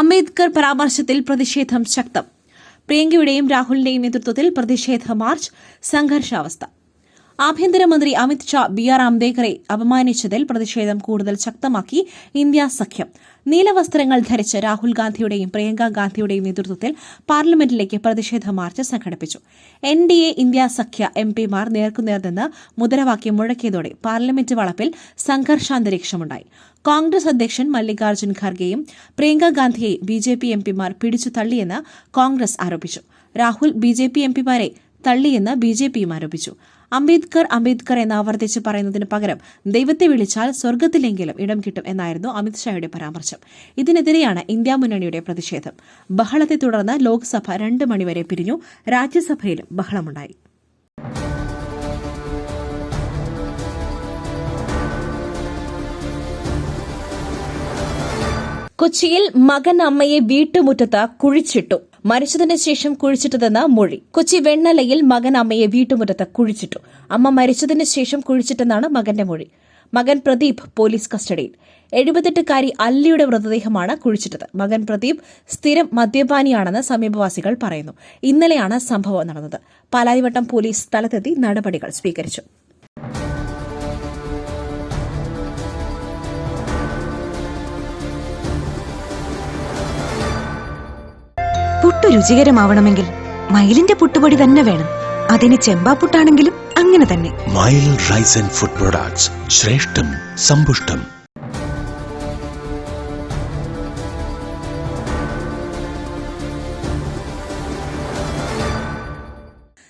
Ambedkar പരാമർശത്തിൽ പ്രതിഷേധം ശക്തം. പ്രിയങ്കയുടെയും രാഹുലിന്റെയും നേതൃത്വത്തിൽ പ്രതിഷേധ മാർച്ച് സംഘർഷാവസ്ഥ. ആഭ്യന്തരമന്ത്രി അമിത് ഷാ ബി ആർ അംബേദ്കറെ അപമാനിച്ചതിൽ പ്രതിഷേധം കൂടുതൽ ശക്തമാക്കി ഇന്ത്യ സഖ്യം. നീലവസ്ത്രങ്ങൾ ധരിച്ച് രാഹുൽ ഗാന്ധിയുടെയും പ്രിയങ്ക ഗാന്ധിയുടെയും നേതൃത്വത്തിൽ പാർലമെന്റിലേക്ക് പ്രതിഷേധ മാർച്ച് സംഘടിപ്പിച്ചു. എൻ ഡി എ ഇന്ത്യ സഖ്യ എം പിമാർ നേർക്കുനേർ നിന്ന് മുദ്രാവാക്യം മുഴക്കിയതോടെ പാർലമെന്റ് വളപ്പിൽ സംഘർഷാന്തരീക്ഷമുണ്ടായി. കോൺഗ്രസ് അധ്യക്ഷൻ മല്ലികാർജുൻ ഖർഗെയും പ്രിയങ്ക ഗാന്ധിയെ ബി ജെ പി എം പിമാർ പിടിച്ചു തള്ളിയെന്ന് കോൺഗ്രസ് ആരോപിച്ചു. Rahul B J P M പിമാരെ തള്ളിയെന്ന് ബി ജെ പിയും ആരോപിച്ചു. അംബേദ്കർ അംബേദ്കർ എന്ന് ആവർത്തിച്ച് പറയുന്നതിന് പകരം ദൈവത്തെ വിളിച്ചാൽ സ്വർഗത്തിലെങ്കിലും ഇടം കിട്ടും എന്നായിരുന്നു അമിത്ഷായുടെ പരാമർശം. ഇതിനെതിരെയാണ് ഇന്ത്യ മുന്നണിയുടെ പ്രതിഷേധം. ബഹളത്തെ തുടർന്ന് ലോക്സഭ രണ്ട് മണിവരെ പിരിഞ്ഞു. രാജ്യസഭയിലും ബഹളമുണ്ടായി. കൊച്ചിയിൽ മകൻ അമ്മയെ വീട്ടുമുറ്റത്ത് കുഴിച്ചിട്ടു. മരിച്ചതിന് ശേഷം കുഴിച്ചിട്ടതെന്ന മൊഴി. കൊച്ചി വെണ്ണലയിൽ മകൻ അമ്മയെ വീട്ടുമുറ്റത്ത് കുഴിച്ചിട്ടു. അമ്മ മരിച്ചതിന് ശേഷം കുഴിച്ചിട്ടെന്നാണ് മകന്റെ മൊഴി. മകൻ പ്രദീപ് പോലീസ് കസ്റ്റഡിയിൽ. എഴുപത്തെട്ടുകാരി അല്ലിയുടെ മൃതദേഹമാണ് കുഴിച്ചിട്ടത്. മകൻ പ്രദീപ് സ്ഥിരം മദ്യപാനിയാണെന്ന് സമീപവാസികൾ പറയുന്നു. ഇന്നലെയാണ് സംഭവം നടന്നത്. പാലാരിവട്ടം പോലീസ് സ്ഥലത്തെത്തി നടപടികൾ സ്വീകരിച്ചു. രുചികരമാവണമെങ്കിൽ മയിലിന്റെ പുട്ടുപൊടി തന്നെ വേണം. അതിന് ചെമ്പാപ്പുട്ടാണെങ്കിലും അങ്ങനെ തന്നെ. മയിൽ റൈസ് ആൻഡ് ഫുഡ് പ്രൊഡക്ട്സ് ശ്രേഷ്ഠം സമ്പുഷ്ടം.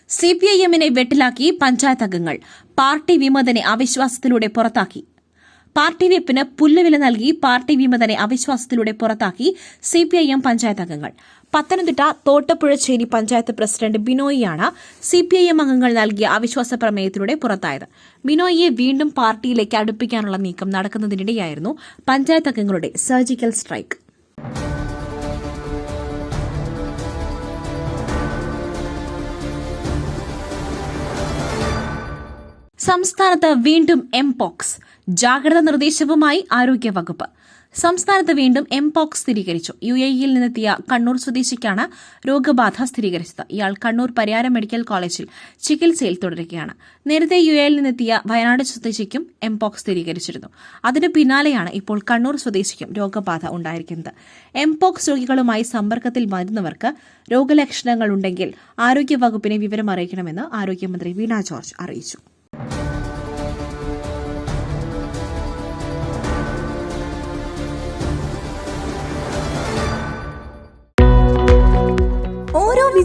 സി പി ഐ എമ്മിനെ വെട്ടിലാക്കി പഞ്ചായത്ത് അംഗങ്ങൾ പാർട്ടി വിമതനെ അവിശ്വാസത്തിലൂടെ പുറത്താക്കി. പാർട്ടി വെപ്പിന് പുല്ലുവില നൽകി പാർട്ടി വിമതനെ അവിശ്വാസത്തിലൂടെ പുറത്താക്കി സിപിഐഎം പഞ്ചായത്ത് അംഗങ്ങൾ. പത്തനംതിട്ട തോട്ടപ്പുഴശ്ശേരി പഞ്ചായത്ത് പ്രസിഡന്റ് ബിനോയിയാണ് സിപിഐഎം അംഗങ്ങൾ നൽകിയ അവിശ്വാസ പ്രമേയത്തിലൂടെ പുറത്തായത്. ബിനോയിയെ വീണ്ടും പാർട്ടിയിലേക്ക് അടുപ്പിക്കാനുള്ള നീക്കം നടക്കുന്നതിനിടെയായിരുന്നു പഞ്ചായത്ത് അംഗങ്ങളുടെ സർജിക്കൽ സ്ട്രൈക്ക്. സംസ്ഥാനത്ത് വീണ്ടും എംപോക്സ് ജാഗ്രതാ നിർദ്ദേശവുമായി ആരോഗ്യവകുപ്പ് സംസ്ഥാനത്ത് വീണ്ടും എംപോക്സ് സ്ഥിരീകരിച്ചു. യു എ ഇയിൽ നിന്നെത്തിയ കണ്ണൂർ സ്വദേശിക്കാണ് രോഗബാധ സ്ഥിരീകരിച്ചത്. ഇയാൾ കണ്ണൂർ പരിയാരം മെഡിക്കൽ കോളേജിൽ ചികിത്സയിൽ തുടരുകയാണ്. നേരത്തെ യു എയിൽ നിന്നെത്തിയ വയനാട് സ്വദേശിക്കും എംപോക്സ് സ്ഥിരീകരിച്ചിരുന്നു. അതിന് പിന്നാലെയാണ് ഇപ്പോൾ കണ്ണൂർ സ്വദേശിക്കും രോഗബാധ ഉണ്ടായിരിക്കുന്നത്. എംപോക്സ് രോഗികളുമായി സമ്പർക്കത്തിൽ വരുന്നവർക്ക് രോഗലക്ഷണങ്ങൾ ഉണ്ടെങ്കിൽ ആരോഗ്യവകുപ്പിനെ വിവരം അറിയിക്കണമെന്ന് ആരോഗ്യമന്ത്രി വീണ ജോർജ് അറിയിച്ചു.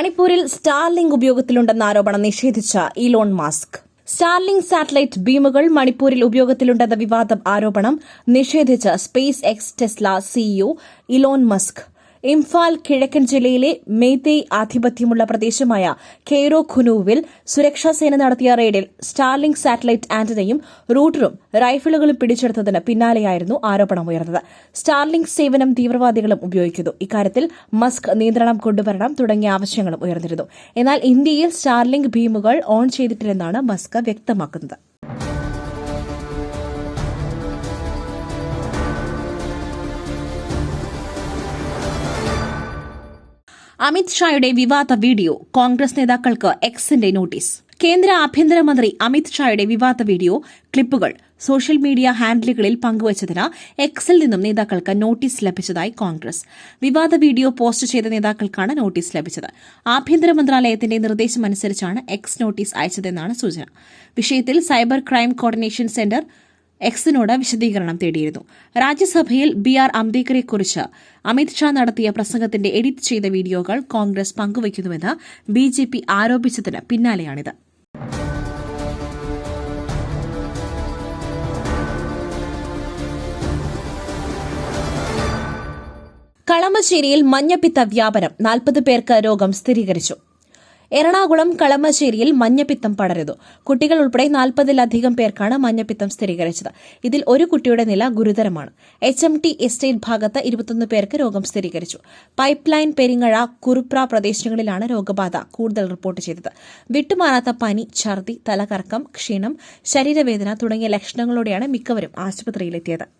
മണിപ്പൂരിൽ സ്റ്റാർലിംഗ് ഉപയോഗത്തിലുണ്ടെന്ന ആരോപണം നിഷേധിച്ച ഇലോൺ മാസ്ക്. സ്റ്റാർലിംഗ് സാറ്റലൈറ്റ് ബീമുകൾ മണിപ്പൂരിൽ ഉപയോഗത്തിലുണ്ടെന്ന വിവാദം ആരോപണം നിഷേധിച്ച SpaceX Tesla CEO Elon Musk. Imphal കിഴക്കൻ ജില്ലയിലെ മെയ്തേയ് ആധിപത്യമുള്ള പ്രദേശമായ കെയ്റോ ഖുനുവിൽ സുരക്ഷാസേന നടത്തിയ റെയ്ഡിൽ സ്റ്റാർലിംഗ് സാറ്റലൈറ്റ് ആന്റനയും റൂട്ടറും റൈഫിളുകളും പിടിച്ചെടുത്തതിന് പിന്നാലെയായിരുന്നു ആരോപണമുയർന്നത് സ്റ്റാർലിംഗ് സേവനം തീവ്രവാദികളും ഉപയോഗിക്കുന്നു. ഇക്കാര്യത്തിൽ മസ്ക് നിയന്ത്രണം കൊണ്ടുവരണം തുടങ്ങിയ ആവശ്യങ്ങളും ഉയർന്നിരുന്നു. എന്നാൽ ഇന്ത്യയിൽ സ്റ്റാർലിംഗ് ഭീമുകൾ ഓൺ ചെയ്തിട്ടില്ലെന്നാണ് മസ്ക് വ്യക്തമാക്കുന്നത്. അമിത് ഷായുടെ വിവാദ വീഡിയോ കോൺഗ്രസ് നേതാക്കൾക്ക് എക്സിന്റെ നോട്ടീസ്. കേന്ദ്ര ആഭ്യന്തരമന്ത്രി അമിത് ഷായുടെ വിവാദ വീഡിയോ ക്ലിപ്പുകൾ സോഷ്യൽ മീഡിയ ഹാൻഡിലുകളിൽ പങ്കുവച്ചതിന് എക്സിൽ നിന്നും നേതാക്കൾക്ക് നോട്ടീസ് ലഭിച്ചതായി കോൺഗ്രസ്. വിവാദ വീഡിയോ പോസ്റ്റ് ചെയ്ത നേതാക്കൾക്കാണ് നോട്ടീസ് ലഭിച്ചത്. ആഭ്യന്തര മന്ത്രാലയത്തിന്റെ നിർദ്ദേശമനുസരിച്ചാണ് എക്സ് നോട്ടീസ് അയച്ചതെന്നാണ് സൂചന. വിഷയത്തിൽ സൈബർ ക്രൈം കോർഡിനേഷൻ സെന്റർ എക്സിനോട് വിശദീകരണം തേടിയിരുന്നു. രാജ്യസഭയിൽ ബി ആർ അംബേദ്കറെക്കുറിച്ച് അമിത് ഷാ നടത്തിയ പ്രസംഗത്തിന്റെ എഡിറ്റ് ചെയ്ത വീഡിയോകൾ കോൺഗ്രസ് പങ്കുവയ്ക്കുന്നുവെന്ന് ബി ജെ പി ആരോപിച്ചതിന് പിന്നാലെയാണിത്. കളമശ്ശേരിയിൽ മഞ്ഞപ്പിത്ത വ്യാപനം നാൽപ്പത് പേർക്ക് രോഗം സ്ഥിരീകരിച്ചു. എറണാകുളം കളമശ്ശേരിയിൽ മഞ്ഞപ്പിത്തം പടരുന്നു. കുട്ടികൾ ഉൾപ്പെടെ നാൽപ്പതിലധികം പേർക്കാണ് മഞ്ഞപ്പിത്തം സ്ഥിരീകരിച്ചത്. ഇതിൽ ഒരു കുട്ടിയുടെ നില ഗുരുതരമാണ്. എച്ച് എം ടി എസ്റ്റേറ്റ് ഭാഗത്ത് ഇരുപത്തൊന്ന് പേർക്ക് രോഗം സ്ഥിരീകരിച്ചു. പൈപ്പ് ലൈൻ പെരിങ്ങഴ കുറുപ്ര പ്രദേശങ്ങളിലാണ് രോഗബാധ കൂടുതൽ റിപ്പോർട്ട് ചെയ്തത്. വിട്ടുമാറാത്ത പനി ഛർദി തലകറക്കം ക്ഷീണം ശരീരവേദന തുടങ്ങിയ ലക്ഷണങ്ങളോടെയാണ് മിക്കവരും ആശുപത്രിയിലെത്തിയത്.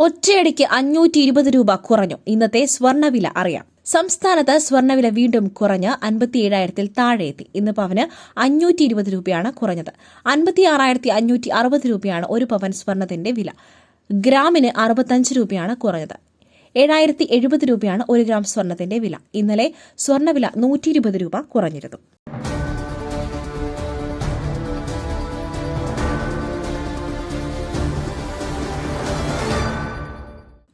ഒറ്റയടിക്ക് അഞ്ഞൂറ്റി ഇരുപത് രൂപ കുറഞ്ഞു. ഇന്നത്തെ സ്വർണവില അറിയാം. സംസ്ഥാനത്ത് സ്വർണവില വീണ്ടും കുറഞ്ഞ് അൻപത്തിയേഴായിരത്തിൽ താഴെയെത്തി. ഇന്ന് പവന് അഞ്ഞൂറ്റി ഇരുപത് രൂപയാണ് കുറഞ്ഞത്. അൻപത്തി ആറായിരത്തി അഞ്ഞൂറ്റി അറുപത് രൂപയാണ് ഒരു പവൻ സ്വർണത്തിന്റെ വില. ഗ്രാമിന് അറുപത്തഞ്ച് രൂപയാണ് കുറഞ്ഞത്. ഏഴായിരത്തി എഴുപത് രൂപയാണ് ഒരു ഗ്രാം സ്വർണത്തിന്റെ വില. ഇന്നലെ സ്വർണവില നൂറ്റി ഇരുപത് രൂപ കുറഞ്ഞിരുന്നു.